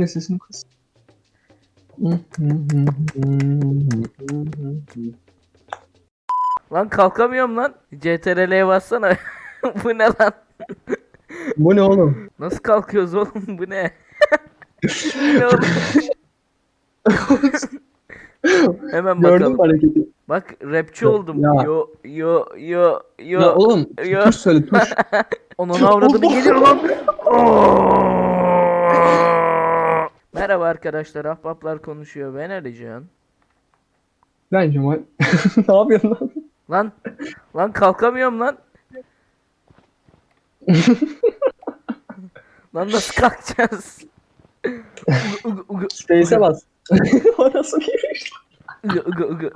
Ne sesini kız. Lan kalkamıyorum lan. CTRL'ye bassana. Bu ne lan? Bu ne oğlum? Nasıl kalkıyoruz oğlum? Bu ne? Ne oğlum? Hemen Gördün bakalım. mü hareketi? Bak rapçi oldum. ya. Yo yo yo yo. Ya oğlum yo. tuş söyle tuş. Onun avradını Allah! geliyor lan. Merhaba arkadaşlar. Ahbaplar konuşuyor. Ben Alican. Lan Cemal. ne yapıyorsun lan? Lan lan kalkamıyorum lan. lan nasıl kalkacağız? Space'e bas. o nasıl ugu.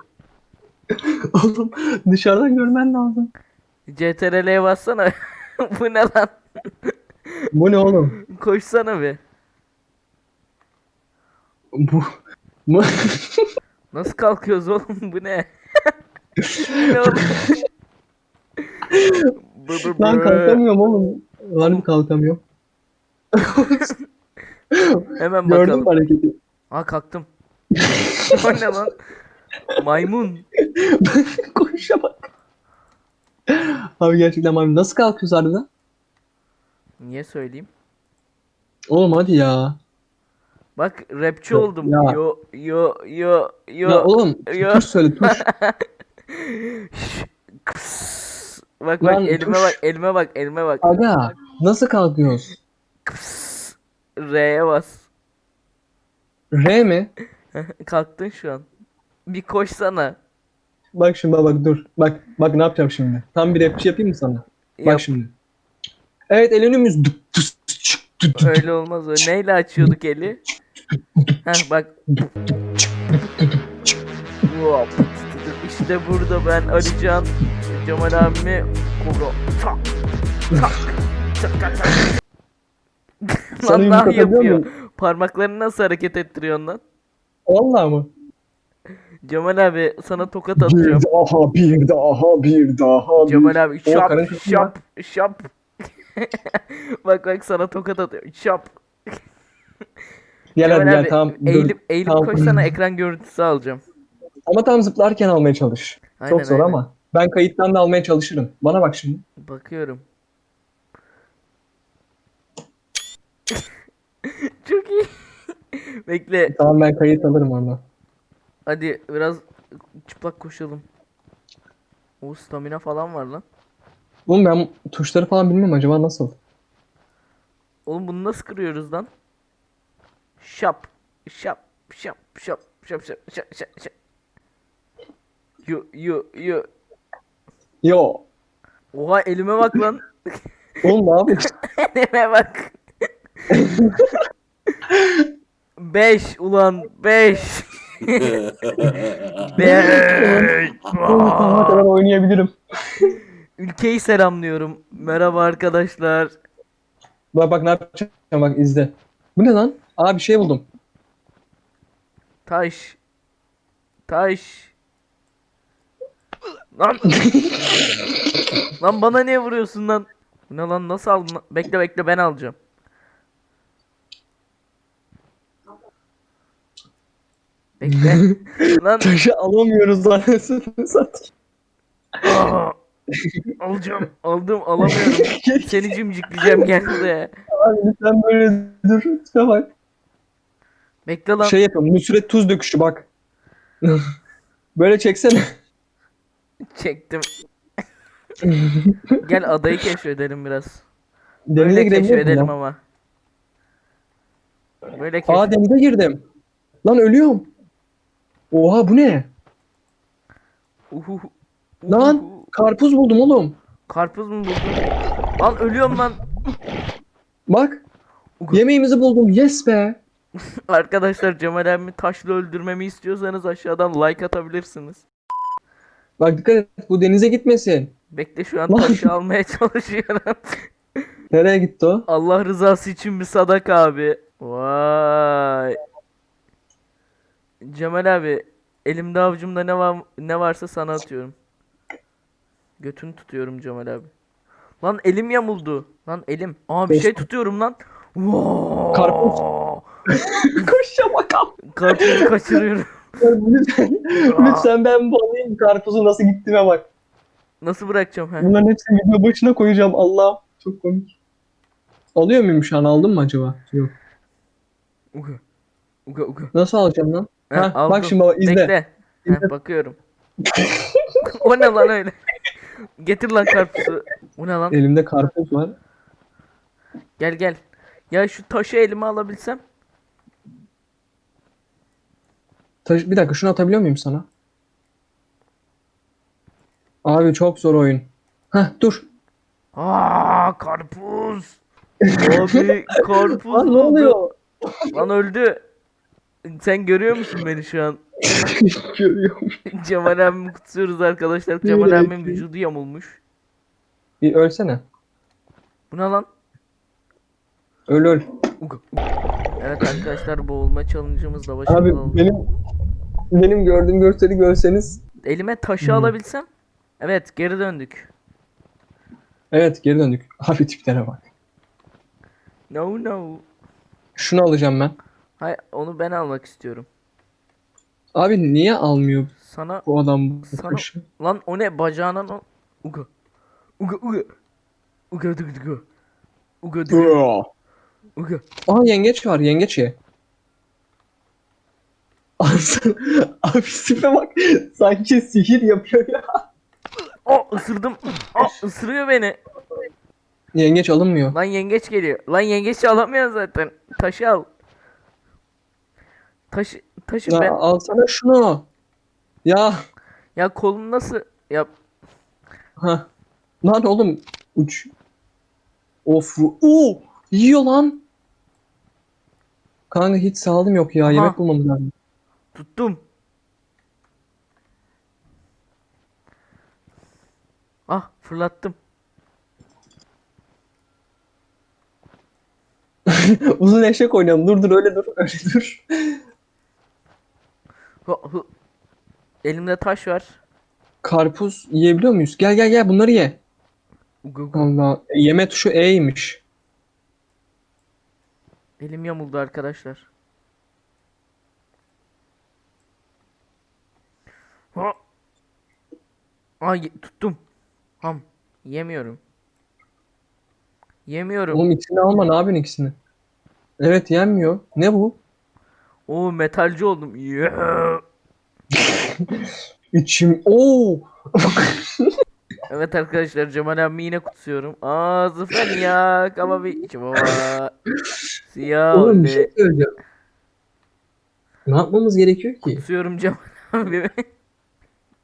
Oğlum dışarıdan görmen lazım. CTRL'ye bassana. Bu ne lan? Bu ne oğlum? Koşsana bir. Bu... Bu... Nasıl kalkıyoruz oğlum? Bu ne? Ne oğlum? Bı bı Lan bı. kalkamıyorum oğlum. Harbi kalkamıyorum. Hemen Gördün bakalım. mü hareketi? Ha kalktım. o ne lan? Maymun. Koşuşa bak. Abi gerçekten maymun. Nasıl kalkıyoruz harbiden? Niye söyleyeyim? Oğlum hadi ya. Bak rapçi Yok, oldum. ya. Yo yo yo yo. Ya oğlum yo. tuş söyle tuş. Kıs. Bak bak Lan elime tuş. bak elime bak elime bak. Aga nasıl kalkıyoruz? Kıs. R'ye bas. R mi? Kalktın şu an. Bir koşsana. Bak şimdi bak, bak dur. Bak bak ne yapacağım şimdi. Tam bir rapçi yapayım mı sana? Bak Yap. şimdi. Evet el önümüz. Öyle olmaz o. Neyle açıyorduk eli? Heh bak. İşte burada ben Alican Cemal abimi Kobra. Tak. Tak. Tak tak tak. Sana lan yumruk atabiliyor yapıyor. Parmaklarını nasıl hareket ettiriyorsun lan? Vallahi mı? Cemal abi sana tokat Bir atacağım. daha bir daha bir daha bir. Cemal abi O şap şap şap. bak bak sana tokat atıyor. Şap. Gel hadi gel tamam. dur. Eğilip eğilip Tamam. koşsana ekran görüntüsü alacağım. Ama tam zıplarken almaya çalış. Aynen, Çok zor aynen. ama. Ben kayıttan da almaya çalışırım. Bana bak şimdi. Bakıyorum. Çok iyi. Bekle. Tamam ben kayıt alırım orada. Hadi biraz çıplak koşalım. O stamina falan var lan. Oğlum ben tuşları falan bilmem acaba nasıl? Oğlum bunu nasıl kırıyoruz lan? Şap. Şap. Şap. Şap. Şap. Şap. Şap. Şap. Şap. Yo yo yo. Yo. Oha elime bak lan. Oğlum ne yapıyorsun? elime bak. 5 ulan 5. 5. Oğlum sabaha kadar oynayabilirim. Ülkeyi selamlıyorum. Merhaba arkadaşlar. Bak bak ne yapacağım bak izle. Bu ne lan? Aa bir şey buldum. Taş. Taş. Lan. lan bana niye vuruyorsun lan? Bu ne lan nasıl aldın? lan? Bekle bekle ben alacağım. Bekle. lan Taşı alamıyoruz lan. Satayım. aa, alacağım. Aldım alamıyorum. Seni cimcikleyeceğim gel buraya. Abi lütfen böyle dur. Lütfen bak. Bekle lan. Şey yapalım. Nusret tuz döküşü bak. böyle çeksene. Çektim. Gel adayı keşfedelim biraz. Denize Böyle girebilir keşfedelim miyim? ama. Böyle Aa keşfedelim. denize girdim. Lan ölüyorum. Oha bu ne? Uhu. Lan karpuz buldum oğlum. Karpuz mu buldun? Lan ölüyorum lan. Bak. Yemeğimizi buldum. Yes be. Arkadaşlar Cemal abimi taşla öldürmemi istiyorsanız aşağıdan like atabilirsiniz. Bak dikkat et. Bu denize gitmesin. Bekle şu an taşı almaya çalışıyorum. Nereye gitti o? Allah rızası için bir sadaka abi. Vay. Cemal abi elimde avucumda ne var ne varsa sana atıyorum. Götünü tutuyorum Cemal abi. Lan elim yamuldu. Lan elim. Aa bir şey Dostum. tutuyorum lan. Vay. Karpuz. Koşa bakalım. Karpuzu kaçırıyorum. lütfen, lütfen ben bu alayım karpuzu nasıl gittiğime bak. Nasıl bırakacağım he? Bunların hepsini video başına koyacağım. Allah çok komik. Alıyor muyum şu an? Aldın mı acaba? Yok. Uga. Uga uga. Nasıl alacağım lan? He, Ha, aldım. bak şimdi baba izle. Bekle. Heh, bakıyorum. o ne lan öyle? Getir lan karpuzu. O ne lan? Elimde karpuz var. Gel gel. Ya şu taşı elime alabilsem. Taş- bir dakika şunu atabiliyor muyum sana? Abi çok zor oyun. Heh dur. Aa karpuz. Abi karpuz Lan ne oluyor? Lan öldü. Sen görüyor musun beni şu an? Görüyorum. Cemal abimi kutsuyoruz arkadaşlar. Cemal abimin vücudu yamulmuş. Bir ölsene. Bu ne lan? Öl öl. Uga, uga. Evet arkadaşlar boğulma challenge'ımızla başarılı Abi olduk. benim benim gördüğüm görseli görseniz. Elime taşı alabilsem. Evet geri döndük. Evet geri döndük. Abi tiplere bak. No no. Şunu alacağım ben. Hayır onu ben almak istiyorum. Abi niye almıyor Sana bu adam bu Sana- taşı? lan o ne bacağına o Uga. Uga uga. Uga uga uga. Uga uga. Uga. Aa yengeç var yengeç ye. Abi tipe bak. Sanki sihir yapıyor ya. Aa ısırdım. Aa ısırıyor beni. Yengeç alınmıyor. Lan yengeç geliyor. Lan yengeç alamıyor zaten. Taşı al. Taşı taşı Ya ben. alsana şunu. Ya. Ya kolum nasıl yap? Ha. Lan oğlum uç. Of. Oo, yiyor lan. Kanka hiç sağlığım yok ya. Aha. Yemek bulmamız lazım. Tuttum. Ah fırlattım. Uzun eşek oynayalım. Dur dur öyle dur. Öyle dur. Hı, hı. Elimde taş var. Karpuz yiyebiliyor muyuz? Gel gel gel bunları ye. Uga. Allah. Yeme tuşu E'ymiş. Elim yamuldu arkadaşlar. Ha. Aa ye- tuttum. Ham. Yemiyorum. Yemiyorum. Oğlum ikisini alma ne yapıyorsun ikisini? Evet yenmiyor. Ne bu? Oo metalci oldum. Yeah. İçim. Oo. Evet arkadaşlar Cemal abi yine kutsuyorum. Aa zıfır yak ama bir baba. Siyah Oğlum bir şey söyleyeceğim. Ne yapmamız gerekiyor ki? Kutsuyorum Cemal abi.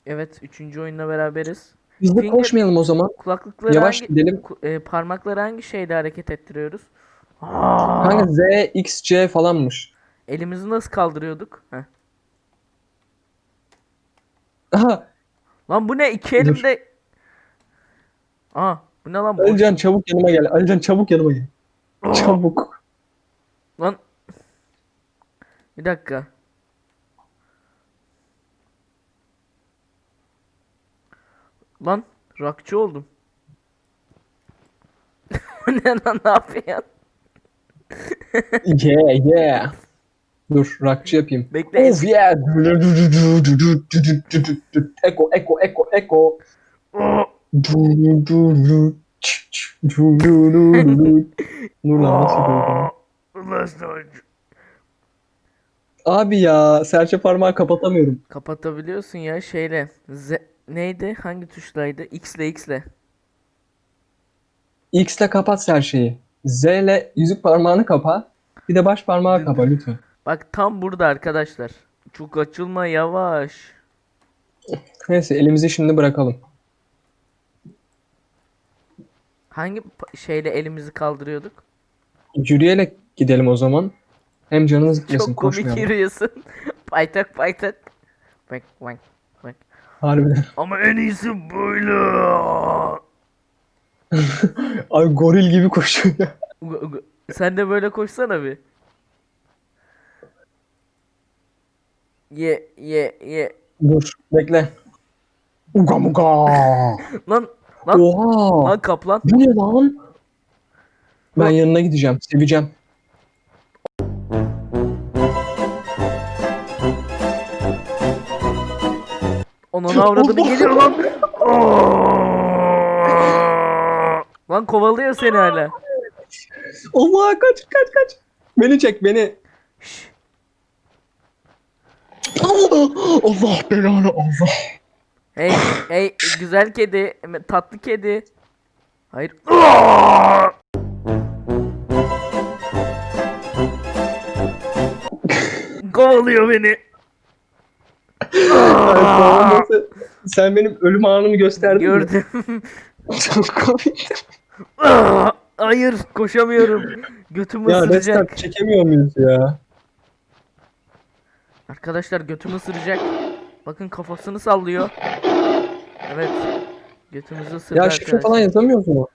evet üçüncü oyunla beraberiz. Biz de Finger- koşmayalım o zaman. Kulaklıkları Yavaş hangi gidelim. e, parmakları hangi şeyle hareket ettiriyoruz? Aa, Kanka Z, X, C falanmış. elimizi nasıl kaldırıyorduk? Heh. Aha. Lan bu ne? İki elimde. Aa bu ne lan? Alican çabuk yanıma gel. Alican çabuk yanıma gel. Aa, Çabuk. Lan. Bir dakika. Lan rakçı oldum. Bu ne lan ne yapıyorsun? Yeah yeah. Dur rakçı yapayım. Bekle. Of yeah. Eko eko eko eko. Aa, Dur lan nasıl aa, ulaştı. Abi ya serçe parmağı kapatamıyorum. Kapatabiliyorsun ya şeyle. Z neydi? Hangi tuşlaydı? X ile X ile. X ile kapat serçeyi. Z ile yüzük parmağını kapa. Bir de baş parmağı kapa lütfen. Bak tam burada arkadaşlar. Çok açılma yavaş. Neyse elimizi şimdi bırakalım. Hangi şeyle elimizi kaldırıyorduk? Yürüyerek gidelim o zaman. Hem canımız gitmesin Çok komik koşmayalım. yürüyorsun. paytak paytak. Bak bak bak. Harbiden. Ama en iyisi böyle. Ay goril gibi koşuyor ya. Sen de böyle koşsana bir. Ye ye ye. Dur bekle. Uga muga. Lan Lan, Oha. Lan kaplan. Bu ne lan? Ben yanına gideceğim. Seveceğim. Ona avradını geliyor lan. lan kovalıyor seni hala. Allah kaç kaç kaç. Beni çek beni. Allah Allah belanı Allah. Hey hey güzel kedi tatlı kedi. Hayır. Kovalıyor beni. Sen benim ölüm anımı gösterdin? Gördüm. Çok komik. Aa! Hayır koşamıyorum. Götümü Ya ısıracak. restart çekemiyor muyuz ya? Arkadaşlar götümü ısıracak. Bakın kafasını sallıyor. Evet. Götümüzü ısırdı Ya şifre arkadaşlar. falan yazamıyoruz mu?